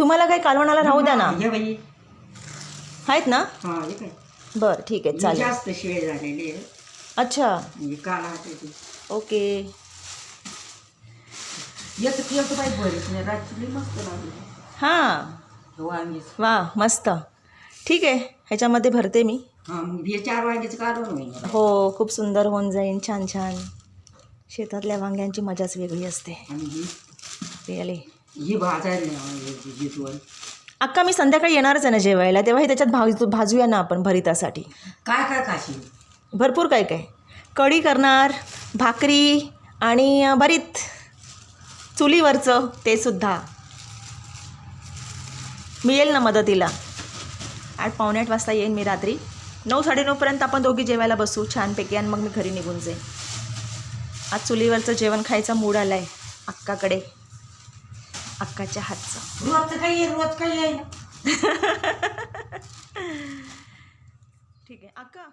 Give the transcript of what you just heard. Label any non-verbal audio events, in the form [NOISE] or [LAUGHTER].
तुम्हाला काही कालवणाला राहू द्या ना. हे बाई. आहेत ना? हा हे काय बरं ठीक आहे हे चालेल. जास्त शिळे झालेले आहे. अच्छा. म्हणजे ओके. येतं येतं बाई बरीच नाही. रात्री मस्त लागली. हां. वांगीच वा मस्त. ठीक आहे ह्याच्यामध्ये भरते मी. हा मग हे चार वांगीचं काढून होईल हो खूप सुंदर होऊन जाईन छान छान. शेतातल्या वांग्यांची मजाच वेगळी असते. आणि ही? रिअली ही भाजायला जितवण अक्का मी संध्याकाळी येणारच आहे ना जेवायला तेव्हा हे त्याच्यात भाजू भाजूया ना आपण भरितासाठी. काय काय खाशी भरपूर काय काय. कढी करणार भाकरी आणि भरीत. चुलीवरचं ते सुद्धा. मिळेल ना मदतीला. आठ पावणे आठ वाजता येईन मी रात्री. नऊ साडेनऊपर्यंत आपण दोघी जेवायला बसू छानपैकी आणि मग मी घरी निघून जाईन. आज चुलीवरचं जेवण खायचा मूड आला आहे अक्काकडे. अक्काच्या हातचं. रोज काही रोज काही आहे. [LAUGHS] ठीक आहे. अक्का